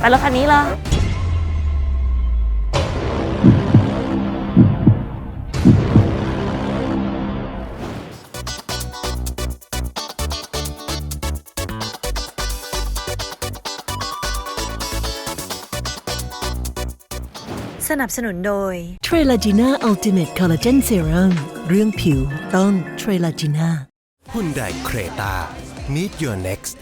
ไปรถคันนี้เลยสนับสนุนโดยเทรลาจีน่าอัลติเมทคอลลาเจนเซรั่มเรื่องผิวต้องเทรลาจีน่าฮุนไดเครตา Meet Your Next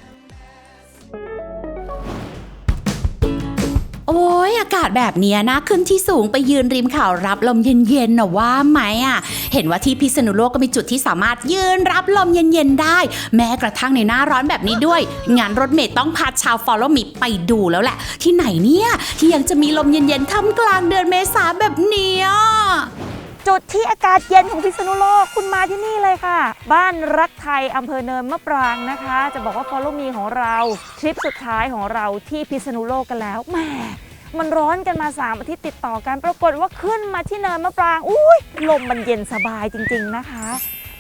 โอ้ยอากาศแบบเนี้ยนะขึ้นที่สูงไปยืนริมเขารับลมเย็นๆนะว่าไหมอะ เห็นว่าที่พิษณุโลกก็มีจุดที่สามารถยืนรับลมเย็นๆได้ แม้กระทั่งในหน้าร้อนแบบนี้ด้วย งานรถเมย์ต้องพาชาวฟอลโลมิไปดูแล้วแหละ ที่ไหนเนี่ยที่ยังจะมีลมเย็นๆท่ามกลางเดือนเมษาแบบเนี้ย จุดที่อากาศเย็นของพิษณุโลกคุณมาที่นี่เลยค่ะ บ้านรักไทยอำเภอเนินมะปรางนะคะ จะบอกว่า Follow Me ของเราทริปสุดท้ายของเราที่พิษณุโลกกันแล้วแหมมันร้อนกันมา 3 อาทิตย์ติดต่อกันปรากฏว่าขึ้นมาที่เนินมะปรางอุ้ยลมมันเย็นสบายจริง ๆ นะคะ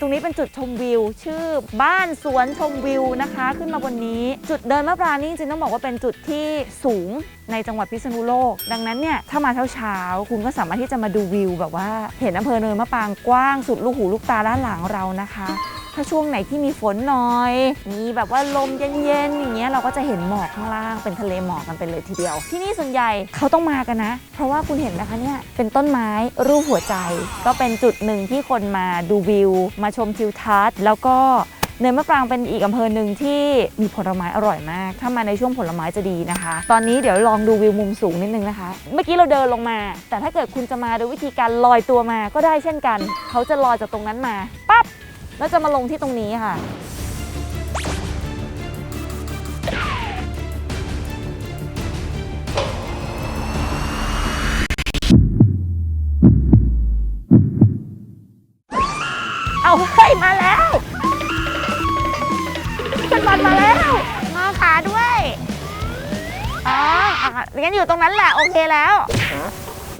ตรงนี้เป็นจุดชมวิว ชื่อบ้านสวนชมวิวนะคะ ขึ้นมาบนนี้ จุดเดินมะปรางนี่จริงๆต้องบอกว่าเป็นจุดที่สูงในจังหวัดพิษณุโลก ดังนั้นเนี่ยถ้ามาเช้าๆคุณก็สามารถที่จะมาดูวิว แบบว่าเห็นอำเภอเนินมะปรางกว้างสุดลูกหูลูกตาด้านหลังเรานะคะ ถ้าช่วงไหนที่มีฝนหน่อย มีแบบว่าลมเย็นๆอย่างเงี้ยเราก็จะเห็นหมอกข้างล่างเป็นทะเลหมอกกันไปเลยทีเดียว ที่นี่ส่วนใหญ่เขาต้องมากันนะ เพราะว่าคุณเห็นนะคะเนี่ยเป็นต้นไม้รูปหัวใจ ก็เป็นจุดหนึ่งที่คนมาดูวิว มาชมทิวทัศน์แล้วก็เนินมะปรางเป็นอีกอำเภอหนึ่งที่มีผลไม้อร่อยมาก ถ้ามาในช่วงผลไม้จะดีนะคะ ตอนนี้เดี๋ยวลองดูวิวมุมสูงนิดนึงนะคะ เมื่อกี้เราเดินลงมา แต่ถ้าเกิดคุณจะมาโดยวิธีการลอยตัวมาก็ได้เช่นกัน เขาจะลอยจากตรงนั้นมาปั๊บ แล้วจะมาลงที่ตรงนี้ค่ะ เอาเฮ้ยมาแล้วเป็นบอลมาแล้วงอขาด้วยอ๋ออะงั้นอยู่ตรงนั้นแหละโอเคแล้ว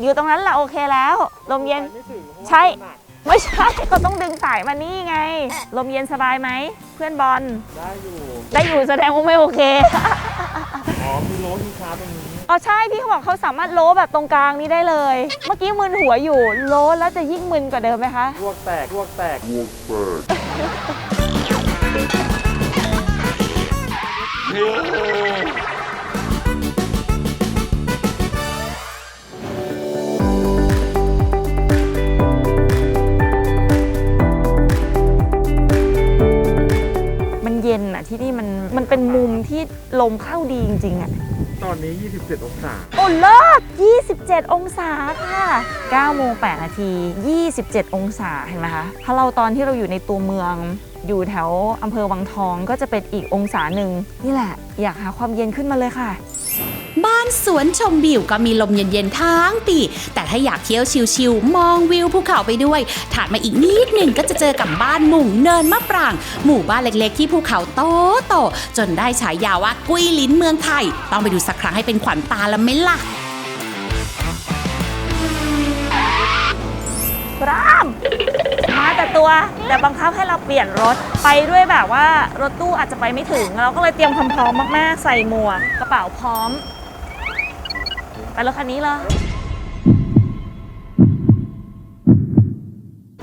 อยู่ตรงนั้นแหละโอเคแล้ว ลมเย็น ใช่ ไม่ใช่เขาต้องดึงสายมานี่ไง ลมเย็นสบายไหม เพื่อนบอล ได้อยู่ได้อยู่แสดงว่าไม่โอเค อ๋อมีโลมีชาตรงนี้ อ๋อใช่พี่เขาบอกเขาสามารถโลแบบตรงกลางนี้ได้เลย เมื่อกี้มึนหัวอยู่โลแล้วจะยิ่งมึนกว่าเดิมไหมคะลวกแตกลวกแตกมั มเข้าดีจริงๆอะตอนนี้ 27 องศา โอ้เลิศ27 องศาค่ะ9โมง8นาที 27 องศาเห็นไหมคะ ถ้าเราตอนที่เราอยู่ในตัวเมือง อยู่แถวอำเภอวังทองก็จะเป็นอีกองศาหนึ่งนี่แหละ อยากหาความเย็นขึ้นมาเลยค่ะบ้านสวนชมวิวก็มีลมเย็นๆทั้งปี แต่ถ้าอยากเที่ยวชิลๆมองวิวภูเขาไปด้วย ถัดมาอีกนิดหนึ่งก็จะเจอกับบ้านหมุงเนินมะปราง หมู่บ้านเล็กๆที่ภูเขาโตโตๆจนได้ฉายาว่ากุ้ยลิ้นเมืองไทย ต้องไปดูสักครั้งให้เป็นขวัญตาละไหมล่ะรามมาแต่ตัวแต่บังคับให้เราเปลี่ยนรถไปด้วยแบบว่ารถตู้อาจจะไปไม่ถึง เราก็เลยเตรียมความพร้อมมากๆ ใส่หมวกกระเป๋าพร้อม ไปรถคันนี้เลย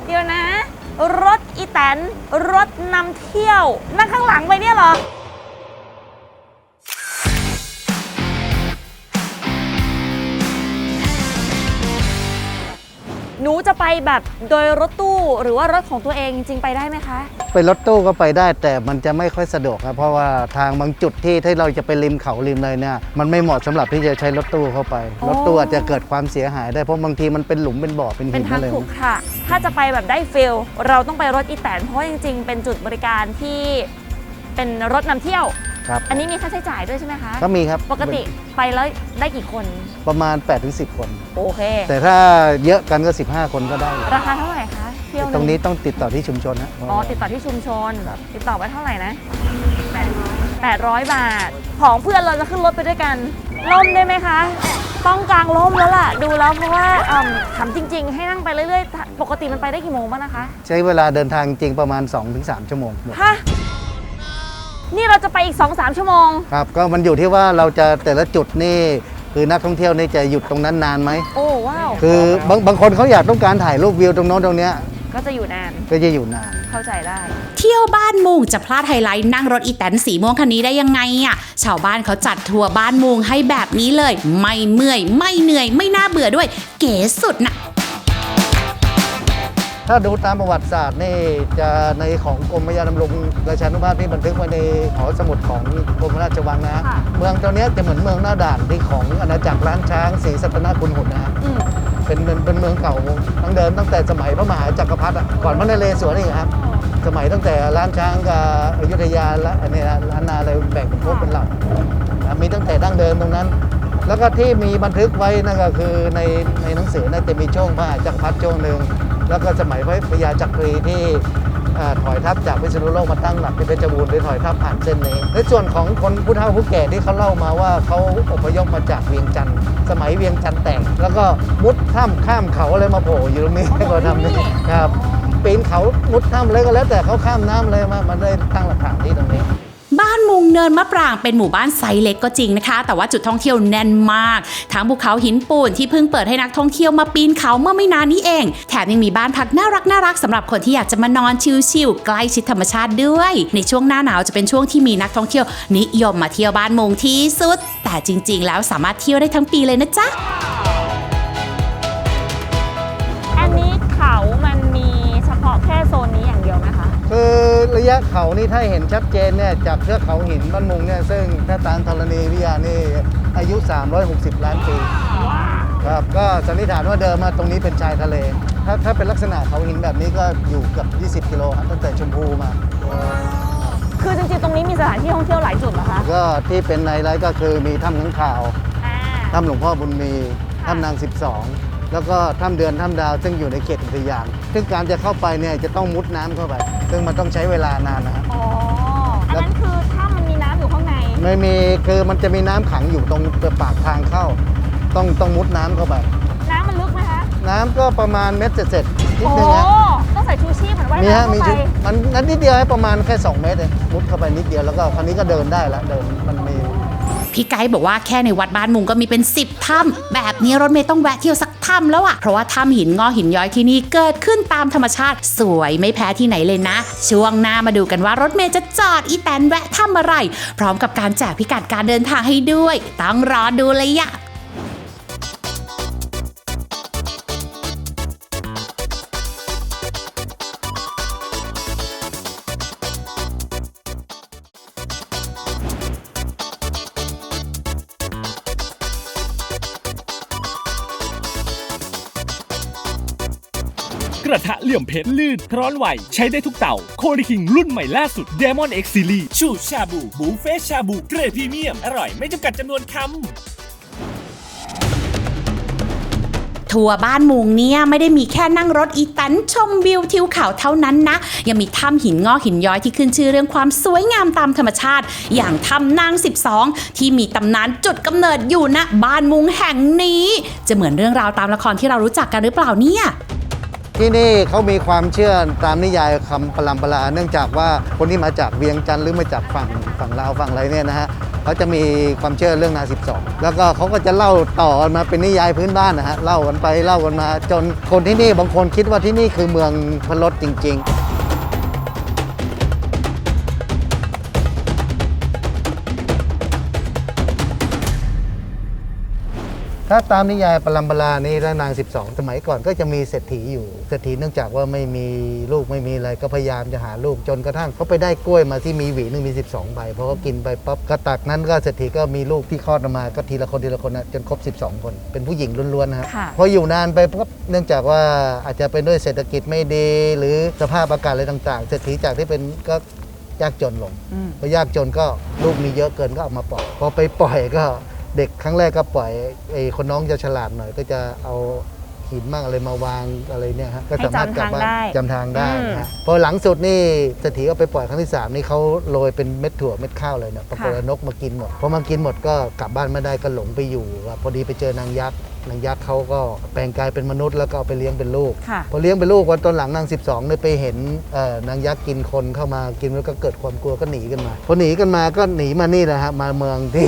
เดี๋ยวนะ รถอีแตน รถนำเที่ยว นั่งข้างหลังไปเนี่ยเหรอ หนูจะไปแบบโดยรถตู้หรือว่ารถของตัวเองจริงๆไปได้ไหมคะเป็นรถตู้ก็ไปได้แต่มันจะไม่ค่อยสะดวกครับ เพราะว่าทางบางจุดที่ที่เราจะไปริมเขาริมอะไรเนี่ยมันไม่เหมาะสำหรับที่จะใช้รถตู้เข้าไปอ๋อรถตู้อาจจะเกิดความเสียหายได้เพราะบางทีมันเป็นหลุมเป็นบ่อเป็นเป็หินนทางอะไรถูกค่ะถ้าจะไปแบบได้ฟิลเราต้องไปรถอีแตนเพราะว่าจริงๆ เป็นจุดบริการที่เป็นรถนำเที่ยว ครับ อันนี้มีค่าใช้จ่ายด้วยใช่ไหมคะ ก็มีครับปกติไปแล้วได้กี่คน ประมาณ 8-10 คน โอเค แต่ถ้าเยอะกันก็ 15 คนก็ได้ ราคาเท่าไหร่คะเที่ยวหตรงงนี้ต้องติดต่อที่ชุมชนนะอ๋อ ติดต่อที่ชุมชน ติดต่อไว้เท่าไหร่นะ 800 บาท ของเพื่อนเราจะขึ้นรถไปด้วยกัน ล่มได้ไหมคะ ต้องกลางล่มแล้วล่ะ ดูแล้วเพราะว่าเอิ่มถามจริง ๆ ให้นั่งไปเรื่อยๆ ปกติมันไปได้กี่โมงบ้างนะคะ ใช้เวลาเดินทางจริงประมาณ 2-3 ชั่วโมงหมดฮะ นี่เราจะไปอีก 2-3 ชั่วโมง ครับก็มันอยู่ที่ว่าเราจะแต่ละจุดนี่คือนักท่องเที่ยวนี่จะหยุดตรงนั้นนานไหม โอ้ว้าว คือบางบางคนเขาอยากต้องการถ่ายรูปวิวตรงโน้นตรงเนี้ยก็จะอยู่นาน ก็จะอยู่นาน เข้าใจได้ เที่ยวบ้านมุงจะพลาดไฮไลท์นั่งรถอีแตนสีม่วงคันนี้ได้ยังไงอะชาวบ้านเขาจัดทัวร์บ้านมุงให้แบบนี้เลย ไม่เมื่อย ไม่เหนื่อย ไม่น่าเบื่อด้วย เก๋สุดนะ ถ้าดูตามประวัติศาสตร์นี่จะในของกรมพระยาดำรงราชานุภาพที่บันทึกไว้ในหอสมุดของกรมราชวังนะ ค่ะ เมืองตัวเนี้ยจะเหมือนเมืองหน้าด่านที่ของอาณาจักรล้านช้างศรีสัตนคุณหุนนะฮะอืมเป็นเป็นเป็นเมืองเก่าตั้งเดิมตั้งแต่สมัยพระมหาจักรพรรดิอะก่อนพระนเรศวรอีกครับ สมัยตั้งแต่ล้านช้างกับอยุธยาและอันนี้นะล้านนาอะไรแบ่งเป็นพวกเป็นเหล่านะมีตั้งแต่ดั้งเดิมตรงนั้น แล้วก็ที่มีบันทึกไว้นั่นก็คือในในหนังสือน่าจะมีช่วงพระมหาจักรพรรดิช่วงหนึ่ง แล้วก็สมัยพระพญาจักรีที่อ่าถอยทัพจากพิษณุโลกมาตั้งหลักที่เพชรบูรณ์หรือถอยทัพผ่านเส้นนี้ ในส่วนของคนผู้เฒ่าผู้แก่ที่เขาเล่ามาว่าเขาอพยพมาจากเวียงจันทร์สมัยเวียงจันทร์แตกแล้วก็มุดถ้ำข้ามเขาอะไรมาโผล่อยู่ตรงนี้อ๋อก็ทำที่นี่นี่ครับปีนเขามุดถ้ำเลยก็แล้วแต่เขาข้ามน้ำเลยมามันได้ตั้งหลักฐานที่ตรงนี้ บ้านมุงเนินมะปรางเป็นหมู่บ้านไซส์เล็กก็จริงนะคะ แต่ว่าจุดท่องเที่ยวแน่นมาก ทั้งภูเขาหินปูนที่เพิ่งเปิดให้นักท่องเที่ยวมาปีนเขาเมื่อไม่นานนี้เอง แถมยังมีบ้านพักน่ารักน่ารักสำหรับคนที่อยากจะมานอนชิลๆใกล้ชิดธรรมชาติด้วย ในช่วงหน้าหนาวจะเป็นช่วงที่มีนักท่องเที่ยวนิยมมาเที่ยวบ้านมุงที่สุด แต่จริง ๆ แล้วสามารถเที่ยวได้ทั้งปีเลยนะจ๊ะ ระยะเขานี่ถ้าเห็นชัดเจนเนี่ยจากเทือกเขาหินบ้านมุงเนี่ยซึ่งถ้าตามธรณีวิทยานี่อายุ 360 ล้านปีครับก็สันนิษฐานว่าเดิมมาตรงนี้เป็นชายทะเล ถ้าถ้าเป็นลักษณะเขาหินแบบนี้ก็อยู่เกับ 20 กิโลครับตั้งแต่ชมพูมา คือจริงๆ ตรงนี้มีสถานที่ท่องเที่ยวหลายจุดเหรอคะ ก็ที่เป็นไฮไลท์ก็คือมีถ้ำข้างข่าวอ่าถ้ำหลวงพ่อบุญมีถ้ำนาง 12 แล้วก็ถ้ำเดือนถ้ำดาวซึ่งอยู่ในเขตอุทยาน ซึ่งการจะเข้าไปเนี่ยจะต้องมุดน้ำเข้าไป ซึ่งมันต้องใช้เวลานานนะครับ อ๋อ อันนั้นคือถ้ามันมีน้ำอยู่ข้างในไม่มีคือมันจะมีน้ำขังอยู่ตรงปากทางเข้า ต้องต้องมุดน้ำเข้าไป น้ำมันลึกไหมคะน้ำก็ประมาณเม็ดเศษๆนิดโอ้นึงฮะต้องใส่ชูชีพเหมือนว่ายมีฮะน้ำมีเข้าชุไปดมันนั้นนิดเดียวให้ประมาณแค่2เมตรเองมุดเข้าไปนิดเดียวแล้วก็คราวนี้ก็เดินได้ละเดินมันมี พี่ไกด์บอกว่าแค่ในวัดบ้านมุงก็มีเป็น 10ถ้ำแบบนี้รถเมย์ต้องแวะเที่ยวสัก ถ้ำแล้วอะเพราะว่าถ้ำหินงอหินย้อยที่นี่เกิดขึ้นตามธรรมชาติ สวยไม่แพ้ที่ไหนเลยนะ ช่วงหน้ามาดูกันว่ารถเมย์จะจอดอีแตนแวะถ้ำอะไร พร้อมกับการแจกพิกัดการเดินทางให้ด้วย ต้องรอดูเลยอะ ระทะเหลี่ยมเพชรลื่นร้อนไหว ใช้ได้ทุกเต่า โคดิคิงรุ่นใหม่ล่าสุด Demon X Series ชูชาบูบูเฟ่ชาบูเกรดพรีเมียม อร่อยไม่จำกัดจำนวนคำทัวร์บ้านมุงเนี่ยไม่ได้มีแค่นั่งรถอีแตันชมวิวทิวเขาเท่านั้นนะ ยังมีถ้ำหินงอกหินย้อยที่ขึ้นชื่อเรื่องความสวยงามตามธรรมชาติ อย่างถ้ำนาง 12 ที่มีตำนานจุดกำเนิดอยู่ณบ้านมุงแห่งนี้ จะเหมือนเรื่องราวตามละครที่เรารู้จักกันหรือเปล่าเนี่ย ที่นี่เขามีความเชื่อตามนิยายคำปรำปราเนื่องจากว่าคนที่มาจากเวียงจันทร์หรือมาจากฝั่งฝั่งลาวฝั่งอะไรเนี่ยนะฮะเขาจะมีความเชื่อเรื่องนา12 แล้วก็เขาก็จะเล่าต่อมาเป็นนิยายพื้นบ้านนะฮะเล่ากันไปเล่ากันมา จนคนที่นี่บางคนคิดว่าที่นี่คือเมืองพลดจริง ๆ ถ้าตามนิยายปรัมปรานี้แล้วนาง 12 สมัยก่อนก็จะมีเศรษฐีอยู่ เศรษฐีเนื่องจากว่าไม่มีลูกไม่มีอะไรก็พยายามจะหาลูกจนกระทั่งเขาไปได้กล้วยมาที่มีหวีหนึงมี 12 ใบพอเขากินไปปั๊บกระตักนั้นก็เศรษฐีก็มีลูกที่คลอดออกมาก็ทีละคนทีละคนนะจนครบ 12 คน เป็นผู้หญิงล้วนๆนะฮะค่ะพออยู่นานไปปั๊บเนื่องจากว่าอาจจะเป็นด้วยเศรษฐกิจไม่ดี หรือสภาพอากาศอะไรต่างๆเศรษฐีจากที่เป็นก็ยากจนลงอืมพอยากจนก็ลูกมีเยอะเกินก็เอามาปล่อยพอไปปล่อยก็ เด็กครั้งแรกก็ปล่อยไอ้คนน้องจะฉลาดหน่อย ก็จะเอาหิหินบ้างอะไรมาวางอะไรเนี่ยฮะก็ให้สามารถกลับบ้านจำทางได้จำทางได้อืมนะฮะพอหลังสุดนี่เศรษฐีก็ไปปล่อยครั้งที่สามนี่เขาโรยเป็นเม็ดถั่วเม็ดข้าวเลยเนี่ยปรากฏว่านกมากินหมดพอมากินหมดก็กลับบ้านไม่ได้ก็หลงไปอยู่ครับพอดีไปเจอนางยักษ์นางยักษ์เขาก็แปลงกายเป็นมนุษย์แล้วก็เอาไปเลี้ยงเป็นลูกค่ะพอเลี้ยงเป็นลูกวันตอนหลังนาง 12เนี่ยไปเห็นเอ่อนางยักษ์กินคนเข้ามากินแล้วก็เกิดความกลัวก็หนีกันมา พอหนีกันมาก็หนีมานี่แหละฮะมาเมืองที่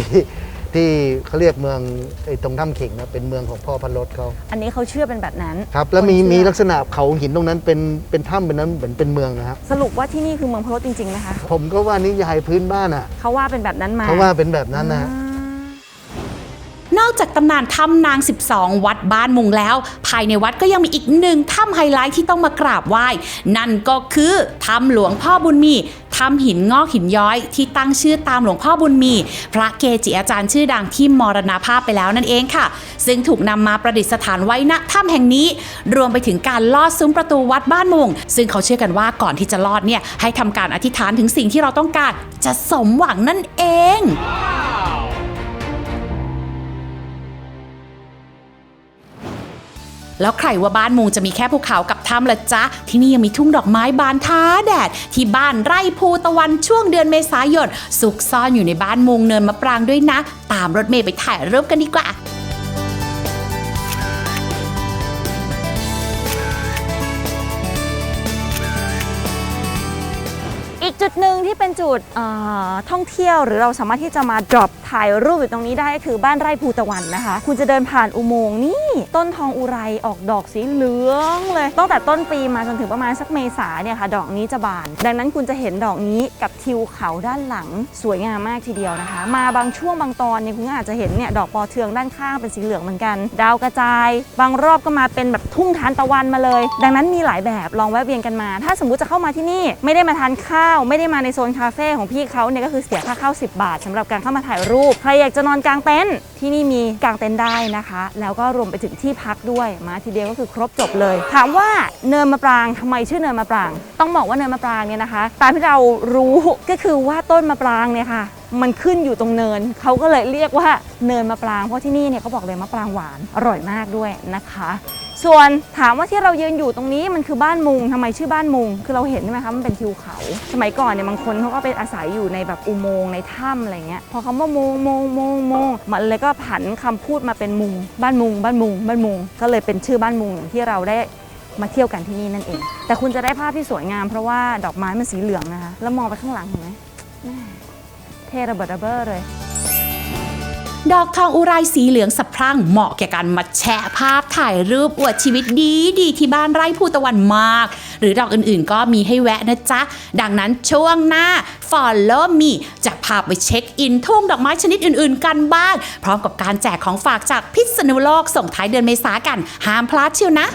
ที่เขาเรียกเมืองไอ้ตรงถ้ำเข่งนะเป็นเมืองของพ่อพันรถเขาอันนี้เขาเชื่อเป็นแบบนั้น ครับแล้วมีคนเชื่อมีลักษณะเขาหินตรงนั้นเป็นเป็นถ้ำเป็นนั้นเหมือนเป็นเมืองนะครับสรุปว่าที่นี่คือเมืองพะโล้จริงๆไหมคะผมก็ว่านิยายพื้นบ้านอะเขาว่าเป็นแบบนั้นมาเขาว่าเป็นแบบนั้นนะฮะอ่า นอกจากตำนานถ้ำนาง 12 วัดบ้านมุงแล้ว ภายในวัดก็ยังมีอีกหนึ่งถ้ำไฮไลท์ที่ต้องมากราบไหว้ นั่นก็คือถ้ำหลวงพ่อบุญมีถ้ำหินงอกหินย้อยที่ตั้งชื่อตามหลวงพ่อบุญมี พระเกจิอาจารย์ชื่อดังที่มรณาภาพไปแล้วนั่นเองค่ะ ซึ่งถูกนำมาประดิษฐานไว้ณถ้ำแห่งนี้ รวมไปถึงการลอดซุ้มประตูวัดบ้านมุง ซึ่งเขาเชื่อกันว่าก่อนที่จะลอดเนี่ยให้ทำการอธิษฐานถึงสิ่งที่เราต้องการจะสมหวังนั่นเอง แล้วใครว่าบ้านมุงจะมีแค่ภูเขากับถ้ำละจ๊ะ ที่นี่ยังมีทุ่งดอกไม้บานท้าแดด ที่บ้านไร่ภูตะวันช่วงเดือนเมษายนสุกซ่อนอยู่ในบ้านมุงเนินมะปรางด้วยนะ ตามรถเมย์ไปถ่ายรูปกันดีกว่า ที่เป็นจุดท่องเที่ยว หรือเราสามารถที่จะมา drop ถ่ายรูปอยู่ตรงนี้ได้ก็คือบ้านไร่ภูตะวันนะคะ คุณจะเดินผ่านอุโมงค์นี่ต้นทองอุไรออกดอกสีเหลืองเลยตั้งแต่ต้นปีมาจนถึงประมาณสักเมษาเนี่ยค่ะ ดอกนี้จะบาน ดังนั้นคุณจะเห็นดอกนี้กับทิวเขาด้านหลังสวยงามมากทีเดียวนะคะ มาบางช่วงบางตอนเนี่ยคุณก็อาจจะเห็นเนี่ยดอกปอเทืองด้านข้างเป็นสีเหลืองเหมือนกัน ดาวกระจาย บางรอบก็มาเป็นแบบทุ่งทานตะวันมาเลย ดังนั้นมีหลายแบบลองแวะเวียนกันมา ถ้าสมมุติจะเข้ามาที่นี่ไม่ได้มาทานข้าว ไม่ได้มาในโซนคาเฟ่ของพี่เขาเนี่ยก็คือเสียค่าเข้า 10 บาทสำหรับการเข้ามาถ่ายรูป ใครอยากจะนอนกลางเต็นท์ที่นี่มีกลางเต็นท์ได้นะคะ แล้วก็รวมไปถึงที่พักด้วยมาทีเดียวก็คือครบจบเลย ถามว่าเนินมะปรางทำไมชื่อเนินมะปราง ต้องบอกว่าเนินมะปรางเนี่ยนะคะ ตามที่เรารู้ก็คือว่าต้นมะปรางเนี่ยค่ะมันขึ้นอยู่ตรงเนิน เขาก็เลยเรียกว่าเนินมะปราง เพราะที่นี่เนี่ยเขาบอกเลยมะปรางหวานอร่อยมากด้วยนะคะ ส่วนถามว่าที่เรายืนอยู่ตรงนี้มันคือบ้านมุงทำไมชื่อบ้านมุง คือเราเห็นใช่ไหมคะมันเป็นทิวเขา สมัยก่อนเนี่ยบางคนเขาก็ไปอาศัยอยู่ในแบบอุโมงค์ในถ้ำอะไรเงี้ยพอคำว่ามุงมุงมุงมุงมันเลยก็ผันคำพูดมาเป็นมุง บ้านมุง บ้านมุง บ้านมุง ก็เลยเป็นชื่อบ้านมุงอย่างที่เราได้มาเที่ยวกันที่นี่นั่นเอง แต่คุณจะได้ภาพที่สวยงามเพราะว่าดอกไม้มันสีเหลืองนะคะแล้วมองไปข้างหลังเห็นไหมเท่ระเบิดระเบ้อเลย ดอกทองอุไรสีเหลืองสะพรั่งเหมาะแก่การมาแชะภาพถ่ายรูปอวดชีวิตดีดีที่บ้านไร่ภูตะวันมาก หรือดอกอื่นๆ ก็มีให้แวะนะจ๊ะ ดังนั้นช่วงหน้า Follow me จะพาไปเช็คอินทุ่งดอกไม้ชนิดอื่นๆ กันบ้าง พร้อมกับการแจกของฝากจากพิษณุโลกส่งท้ายเดือนเมษากัน ห้ามพลาดเชียวนะ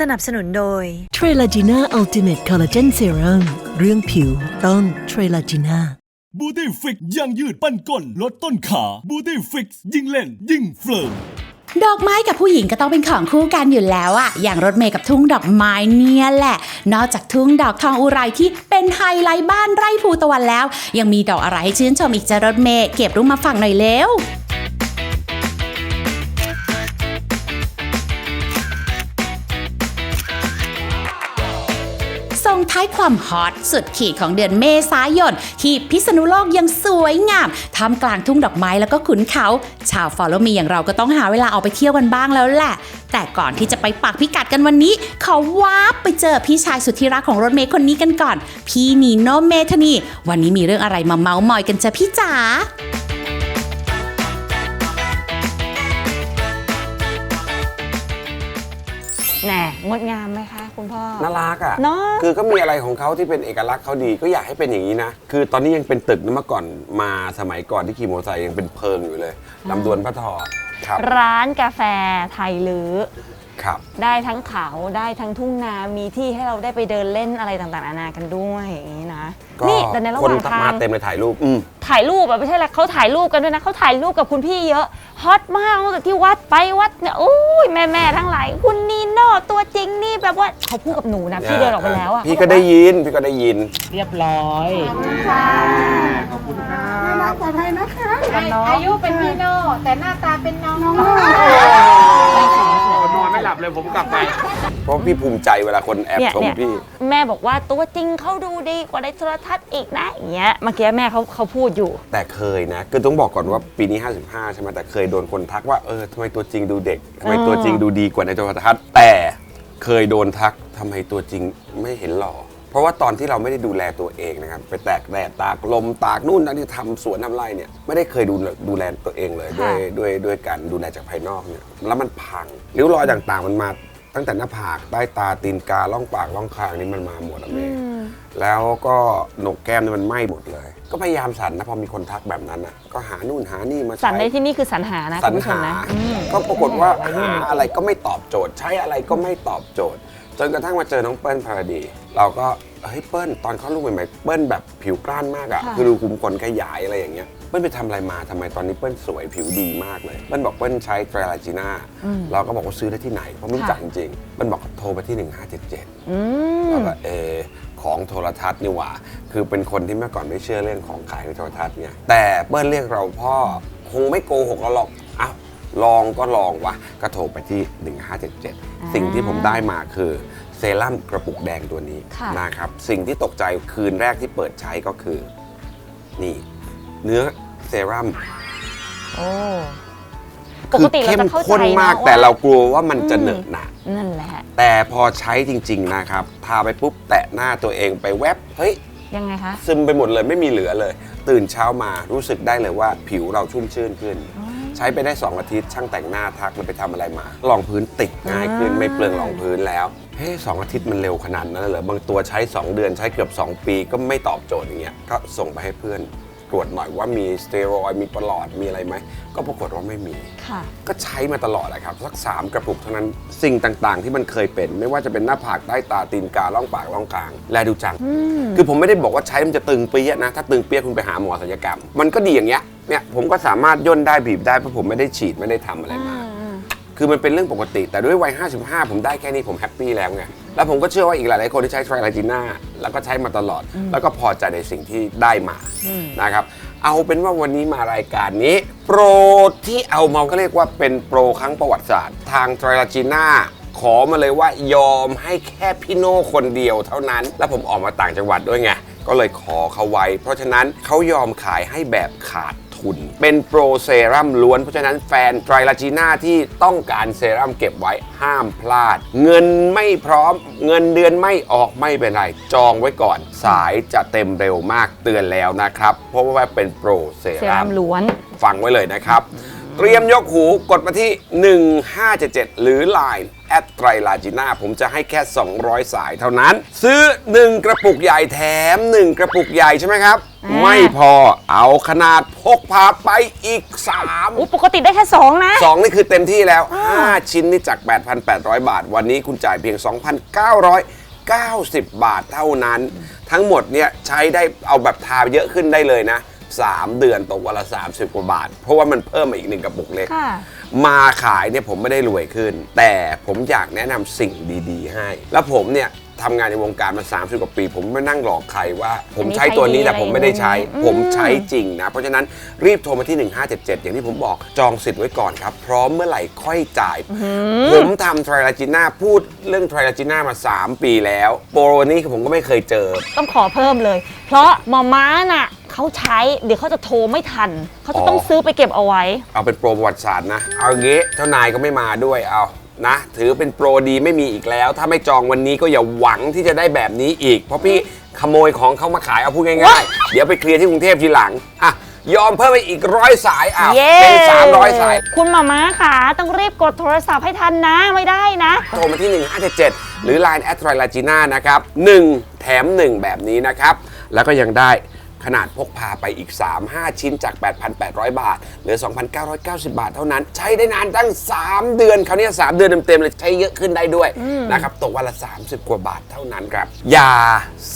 สนับสนุนโดยเทรลาจีน่าอัลติเมทคอลลาเจนเซรั่มเรื่องผิวต้องเทรลาจีน่าบูตี้ฟิกยังยืดปั้นก้นลดต้นขาบูตี้ฟิกยิ่งเล่น ยิ่งเฟิร์มดอกไม้กับผู้หญิงก็ต้องเป็นของคู่กันอยู่แล้วอะอย่างรถเมย์กับทุ่งดอกไม้เนี่ยแหละ นอกจากทุ่งดอกทองอุไรที่เป็นไฮไลท์บ้านไร่ภูตะวันแล้ว ยังมีดอกอะไรให้ชื่นชมอีกจะรถเมย์เก็บรูปมาฝากหน่อยเร็ว ท้ายความฮอตสุดขีดของเดือนเมษายน ที่พิษณุโลกยังสวยงามท่ามกลางทุ่งดอกไม้แล้วก็ขุนเขา ชาวฟอลโลมีอย่างเราก็ต้องหาเวลาออกไปเที่ยวกันบ้างแล้วแหละ แต่ก่อนที่จะไปปักพิกัดกันวันนี้ ขอว้าบไปเจอพี่ชายสุดที่รักของรถเมย์คนนี้กันก่อน พี่นีโนเมธนี วันนี้มีเรื่องอะไรมาเมาส์มอยกันจ้ะพี่จ๋าแหน่งดงามไหมคะ คุณพ่อ น่ารักอะ เนอะคือก็มีอะไรของเขาที่เป็นเอกลักษณ์เขาดีก็อยากให้เป็นอย่างนี้นะ คือตอนนี้ยังเป็นตึกนะเมื่อก่อนมาสมัยก่อนที่ขี่มอเตอร์ไซค์ยังเป็นเพิงอยู่เลยลำดวนพระทอครับ ร้านกาแฟไทยลือ ครับ ได้ทั้งเขาได้ทั้งทุ่งนา มีที่ให้เราได้ไปเดินเล่นอะไรต่างๆนานากันด้วยอย่างนี้นะ ก็นี่แต่ในระหคนว่างทามาง เต็มเลยถ่ายรูปอืม ถ่ายรูปอะไม่ใช่อะไรเขาถ่ายรูปกันด้วยนะเขาถ่ายรูปกับคุณพี่เยอะฮอตมากตั้งแต่ที่วัดไปวัดเนี่ยโอ้ยแม่แม่ๆทั้งหลายคุณนีโน่ตัวจริงนี่แบบว่าเขาพูดกับหนูนะพี่เดินออกไปแล้วอะพี่ก็ได้ยิน พี่ก็ได้ยิน เรียบร้อย อายุเป็นพี่โน่แต่หน้าตาเป็นน้องนอน ไม่หลับเลยผมกลับไป เพราะพี่ภูมิใจเวลาคนแอบเนี่ยชมเนี่ยพี่ แม่บอกว่าตัวจริงเขาดูดีกว่าในโทรทัศน์อีกนะอย่างเงี้ยเมื่อกี้แม่เขาเขาพูดอยู่ แต่เคยนะ คือต้องบอกก่อนว่าปีนี้ 55 ใช่ไหมแต่เคยโดนคนทักว่า เออทำไมตัวจริงดูเด็กทำไมตัวจริงดูดีกว่าในโทรทัศน์แต่เคยโดนทักทำไมตัวจริงไม่เห็นหล่อ เพราะว่าตอนที่เราไม่ได้ดูแลตัวเองนะครับ ไปแตกแดดตากลมตากนู่นนั่นที่ทำสวนทำไร่เนี่ยไม่ได้เคยดูดูแลตัวเองเลย ด้วยด้วยด้วยการดูแลจากภายนอกเนี่ยแล้วมันพัง ริ้วรอยต่างๆ มันมาตั้งแต่หน้าผากใต้ตาตีนกาล่องปากล่องคางนี่มันมาหมดอะเมย์แล้วก็โหนกแก้มนี่มันไหม้หมดเลย ก็พยายามสั่นนะพอมีคนทักแบบนั้นอะก็หานู่นหานี่มาใช้สันในที่นี่คือสรรหานะสรคุณรผู้ชมหานะอืมก็ปรากฏว่าหาอะไรก็ไม่ตอบโจทย์ ใช้อะไรก็ไม่ตอบโจทย์ จนกระทั่งมาเจอน้องเปิ้ลพาราดี เราก็เฮ้ยเปิ้ลตอนเขาลูกใหม่ๆเปิ้ลแบบผิวกร้านมากอะ่ะค่ะคือดูคุมขนขยายอะไรอย่างเงี้ยเปิ้ลไปทำอะไรมาทำไมตอนนี้เปิ้ลสวยผิวดีมากเลย เปิ้ลบอกเปิ้ลใช้ไตรลาจีน่าเราก็บอกว่าซื้อได้ที่ไหนเพราะไม่รู้จักจริงๆเปิ้ลบอกโทรไปที่ 1577อืมแล้วก็เออของโทรทัศน์นี่หว่า คือเป็นคนที่เมื่อก่อนไม่เชื่อเรื่องของขายในโทรทัศน์เนี่ยแต่เปิ้ลเรียกเราพ่อคงไม่โกหกเราหรอกอ้าว ลองก็ลองวะก็โทรไปที่ 1577 สิ่งที่ผมได้มาคือเซรั่มกระปุกแดงตัวนี้ค่ะ นะครับ สิ่งที่ตกใจคืนแรกที่เปิดใช้ก็คือ นี่ เนื้อเซรั่มโอ้ปคืกอติเราเข้มจะเข้าใจข้นมาก นะแต่ว่เรากลัวว่ามันจะเหนอะหนะ นั่นแหละ แต่พอใช้จริง ๆ นะครับ ทาไปปุ๊บแตะหน้าตัวเองไปแวบเฮ้ย ยังไงคะซึมไปหมดเลยไม่มีเหลือเลย ตื่นเช้ามารู้สึกได้เลยว่าผิวเราชุ่มชื่นขึ้น ใช้ไปได้ 2 อาทิตย์ช่างแต่งหน้าทักเลยไปทำอะไรมารองพื้นติดง่ายขึ้นอ่าไม่เปลืองรองพื้นแล้วเฮ้ยสองอาทิตย์มันเร็วขนาดนั้นเลยเหรอบางตัวใช้ 2 เดือนใช้เกือบ 2 ปีก็ไม่ตอบโจทย์อย่างเงี้ยก็ส่งไปให้เพื่อนตรวจหน่อยว่ามีสเตียรอยด์มีประหลอดมีอะไรไหม ก็ปรากฏว่าไม่มี ค่ะ ก็ใช้มาตลอดแหละครับ สักสามกระปุกเท่านั้นสิ่งต่างๆ ที่มันเคยเป็น ไม่ว่าจะเป็นหน้าผากใต้ตาตีนกาล่องปากล่องกลาง แลดูจัง คือผมไม่ได้บอกว่าใช้มันจะตึงเปี้ยะนะ ถ้าตึงเปี้ยะคุณไปหาหมอศัลยกรรม มันก็ดีอย่างเงี้ย เนี่ยผมก็สามารถย่นได้บีบได้เพราะผมไม่ได้ฉีดไม่ได้ทำอะไรมา คือมันเป็นเรื่องปกติ แต่ด้วยวัย 55 ผมได้แค่นี้ผมแฮปปี้แล้วไง แล้วผมก็เชื่อว่าอีกหลายๆคนที่ใช้ไทรไลจีน่าแล้วก็ใช้มาตลอด แล้วก็พอใจในสิ่งที่ได้มานะครับ เอาเป็นว่าวันนี้มารายการนี้ โปรที่เอามาก็เรียกว่าเป็นโปรครั้งประวัติศาสตร์ ทางไทรไลจีน่าขอมาเลยว่ายอมให้แค่พี่โน่คนเดียวเท่านั้น แล้วผมออกมาต่างจังหวัดด้วยไง ก็เลยขอเขาไว้ เพราะฉะนั้นเขายอมขายให้แบบขาด ทุน เป็นโปรเซรั่มล้วน เพราะฉะนั้นแฟนไตรลาจีน่าที่ต้องการเซรั่มเก็บไว้ห้ามพลาด เงินไม่พร้อม เงินเดือนไม่ออกไม่เป็นไร จองไว้ก่อน สายจะเต็มเร็วมากเตือนแล้วนะครับ เพราะว่าเป็นโปรเซเซรั่รั่มมล้วน ฟังไว้เลยนะครับ เตรียมยกหูกดมาที่ 1577 หรือ Line แอดไตรลาจิน่าผมจะให้แค่ 200 สายเท่านั้น ซื้อ 1 กระปุกใหญ่แถม 1 กระปุกใหญ่ใช่ไหมครับอ่าไม่พอเอาขนาดพกพาไปอีก3โอ้ปกติได้แค่สองนะสองนี่คือเต็มที่แล้ว 5 ชิ้นนี่จาก 8,800 บาท วันนี้คุณจ่ายเพียง 2,990 บาทเท่านั้น ทั้งหมดเนี่ยใช้ได้เอาแบบทาเยอะขึ้นได้เลยนะ 3 เดือนตกวันละ 30 กว่าบาท เพราะว่ามันเพิ่มมาอีกหนึ่งกระปุกเล็ก ค่ะ มาขายเนี่ยผมไม่ได้รวยขึ้น แต่ผมอยากแนะนำสิ่งดี ๆ ให้ แล้วผมเนี่ย ทำงานในวงการมา 30 กว่าปี ผมไม่นั่งหลอกใครว่า ผมใช้ตัวนี้แต่ผมไม่ได้ใช้อืมผมใช้จริงนะ เพราะฉะนั้นรีบโทรมาที่ 1577 อย่างที่ผมบอกจองสิทธิ์ไว้ก่อนครับ พร้อมเมื่อไหร่ค่อยจ่าย ผมทำไทรลาจิน่าพูดเรื่องไทรลาจิน่ามา 3 ปีแล้ว โปรนี้ผมก็ไม่เคยเจอ ต้องขอเพิ่มเลย เพราะหมอม้าน่ะเขาใช้เดี๋ยวเขาจะโทรไม่ทัน เขาจะต้องอ๋อซื้อไปเก็บเอาไว้ เอาเป็นโปรประวัติศาสตร์นะ เอาอย่างงี้เจ้านายก็ไม่มาด้วยเอา นะ ถือเป็นโปรดีไม่มีอีกแล้ว ถ้าไม่จองวันนี้ก็อย่าหวังที่จะได้แบบนี้อีก เพราะพี่ขโมยของเขามาขายเอาพูดง่ายๆ เดี๋ยวไปเคลียร์ที่กรุงเทพทีหลังอะยอมเพิ่มไปอีกร้อยสายอะเย้เป็น300สาย คุณหมาม้าค่ะ ต้องรีบกดโทรศัพท์ให้ทันนะไม่ได้นะ โทรมาที่ 1577 หรือ Line แอดไทรลาจีน่านะครับ 1 แถม 1 แบบนี้นะครับ แล้วก็ยังได้ ขนาดพกพาไปอีก 3 5 ชิ้นจาก 8,800 บาท เหลือ 2,990 บาทเท่านั้น ใช้ได้นานตั้ง 3 เดือนคราวนี้3เดือนเต็มๆเลยใช้เยอะขึ้นได้ด้วยนะครับตกวันละ 30 กว่าบาทเท่านั้นครับ อย่า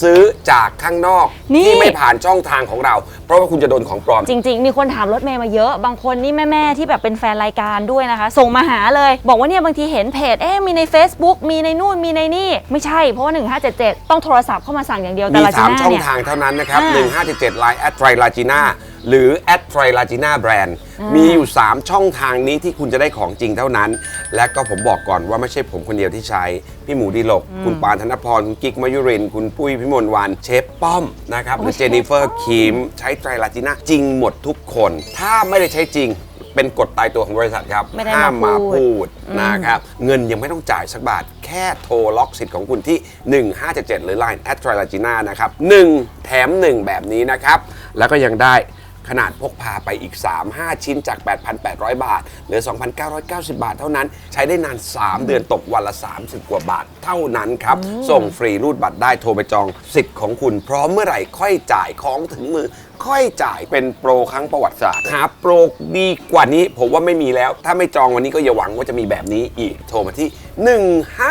ซื้อจากข้างนอกนี่ ที่ไม่ผ่านช่องทางของเราเพ ราะว่าคุณจะโดนของปลอม จริง ๆ มีคนถามรถเมย์มาเยอะ บางคนนี่แม่ๆที่แบบเป็นแฟนรายการด้วยนะคะ ส่งมาหาเลย บอกว่าเนี่ยบางทีเห็นเพจ เอ๊ะมีใน Facebook มีในนู่นมีในนี่ ไม่ใช่ เพราะว่า 1577 ต้องโทรศัพท์เข้ามาสั่งอย่างเดียวแต่มีลาจิน่า3ช่องเนี่ย ทางเท่านั้นนะครับอ่า 1577 Line แอดไทรลาจิน่า หรือแอดไทรลาจิน่าแบรนด์มีอยู่ 3 ช่องทางนี้ที่คุณจะได้ของจริงเท่านั้น และก็ผมบอกก่อนว่าไม่ใช่ผมคนเดียวที่ใช้ พี่หมูดีหลก คุณปานธนพร คุณกิ๊กมายุรินทร์คุณปุ้ยพิมลวัน เชฟป้อมนะครับหรือเจนนิเฟอร์คิมใช้ไตรลาจิน่าจริงหมดทุกคน ถ้าไม่ได้ใช้จริงเป็นกฎตายตัวของบริษัทครับ ไม่ได้มาห้ามมาพูดพูดนะครับ เงินยังไม่ต้องจ่ายสักบาท แค่โทรล็อกสิทธิ์ของคุณที่ 1577 หรือ Line แอดทรลาจิน่านะครับ 1 แถม 1 แบบนี้นะครับ แล้วก็ยังได้ ขนาดพกพาไปอีก 3 5 ชิ้นจาก 8,800 บาท เหลือ 2,990 บาทเท่านั้น ใช้ได้นาน 3 เดือนตกวันละ 30 กว่าบาทเท่านั้นครับ ส่งฟรีรูดบัตรได้โทรไปจองสิทธิ์ของคุณพร้อมเมื่อไหร่ค่อยจ่ายของถึงมือ ค่อยจ่ายเป็นโปรครั้งประวัติศาสตร์หาโปรดีกว่านี้ผมว่าไม่มีแล้ว ถ้าไม่จองวันนี้ก็อย่าหวังว่าจะมีแบบนี้อีกโทรมาที่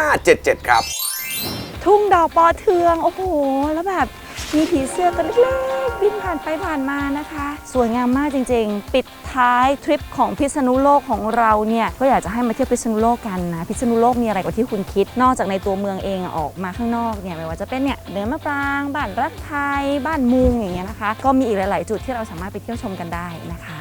1577 ครับ ทุ่งดอกปอเทือง โอ้โห แล้วแบบมีผีเสื้อตัวเล็กๆบินผ่านไปผ่านมานะคะ สวยงามมากจริงๆ ปิดท้ายทริปของพิษณุโลกของเราเนี่ย ก็อยากจะให้มาเที่ยวพิษณุโลกกันนะ พิษณุโลกมีอะไรกว่าที่คุณคิด นอกจากในตัวเมืองเองอออกมาข้างนอกเนี่ยไม่ว่าจะเป็นเนี่ยเดินมะปรางบ้านรักไทยบ้านมุงอย่างเงี้ยนะคะ ก็มีอีกหลาย ๆ จุดที่เราสามารถไปเที่ยวชมกันได้นะคะ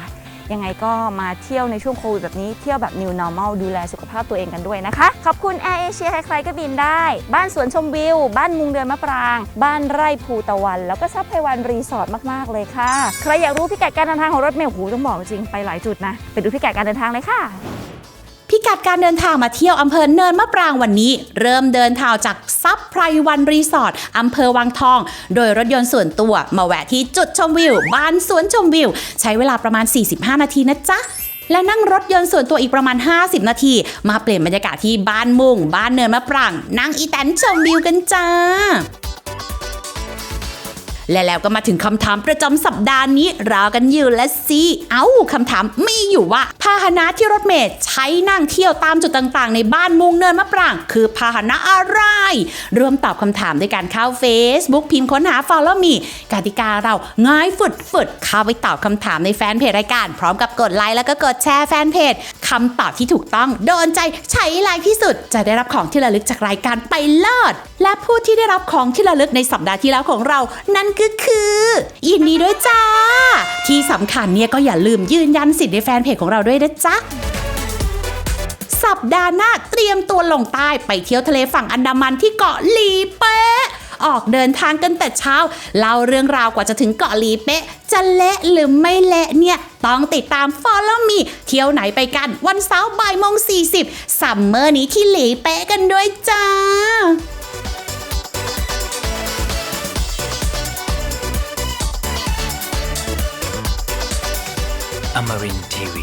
ยังไงก็มาเที่ยวในช่วงโควิดแบบนี้เที่ยวแบบ new normal ดูแลสุขภาพตัวเองกันด้วยนะคะ ขอบคุณ Air Asia ใครๆก็บินได้ บ้านสวนชมวิว บ้านมุงเดือนมะปราง บ้านไร่ภูตะวัน แล้วก็ซับไพวันรีสอร์ทมากๆเลยค่ะ ใครอยากรู้พิกัดการเดินทางของรถเมล์โอ้โหูต้องบอกจริงไปหลายจุดนะไปดูพิกัดการเดินทางเลยค่ะ พิกัดการเดินทางมาเที่ยวอำเภอเนินมะปรางวันนี้ เริ่มเดินทางจากซับไพรวันรีสอร์ทอำเภอวังทอง โดยรถยนต์ส่วนตัวมาแวะที่จุดชมวิวบ้านสวนชมวิว ใช้เวลาประมาณ 45 นาทีนะจ๊ะและนั่งรถยนต์ส่วนตัวอีกประมาณ 50 นาที มาเปลี่ยนบรรยากาศที่บ้านมุงบ้านเนินมะปรางนั่งอีแตนชมวิวกันจ้า และแล้วก็มาถึงคำถามประจำสัปดาห์นี้รอกันอยู่และสิเอ้าคำถามมีอยู่ว่า พาหนะที่รถเมล์ใช้นั่งเที่ยวตามจุดต่างๆ ในบ้านมุงเนินมะปราง คือพาหนะอะไร ร่วมตอบคำถามด้วยการเข้า Facebook พิมพ์ค้นหา Follow Me กติกาเราง่ายฝุดฝุดเข้าไปตอบคำถามในแฟนเพจรายการ พร้อมกับกดไลค์แล้วก็กดแชร์แฟนเพจคำตอบที่ถูกต้องโดนใจใช้ไลค์ที่สุด จะได้รับของที่ระลึกจากรายการไปเลิศและผู้ที่ได้รับของที่ระลึกในสัปดาห์ที่แล้วของเรานั่นก็คือ ยินดีด้วยจ้า ที่สำคัญเนี่ยก็อย่าลืมยืนยันสิทธิ์ในแฟนเพจของเราด้วยนะจ๊ะสัปดาห์หน้าเตรียมตัวลงใต้ไปเที่ยวทะเลฝั่งอันดามันที่เกาะลีเป๊ะ ออกเดินทางกันแต่เช้าเล่าเรื่องราวกว่าจะถึงเกาะลีเป๊ะ จะเละหรือไม่เละเนี่ย ต้องติดตาม Follow Me เที่ยวไหนไปกันวันเสาร์บ่ายโมง40 ซัมเมอร์นี้ที่หลีเป๊ะกันด้วยจ้า Amarin TV.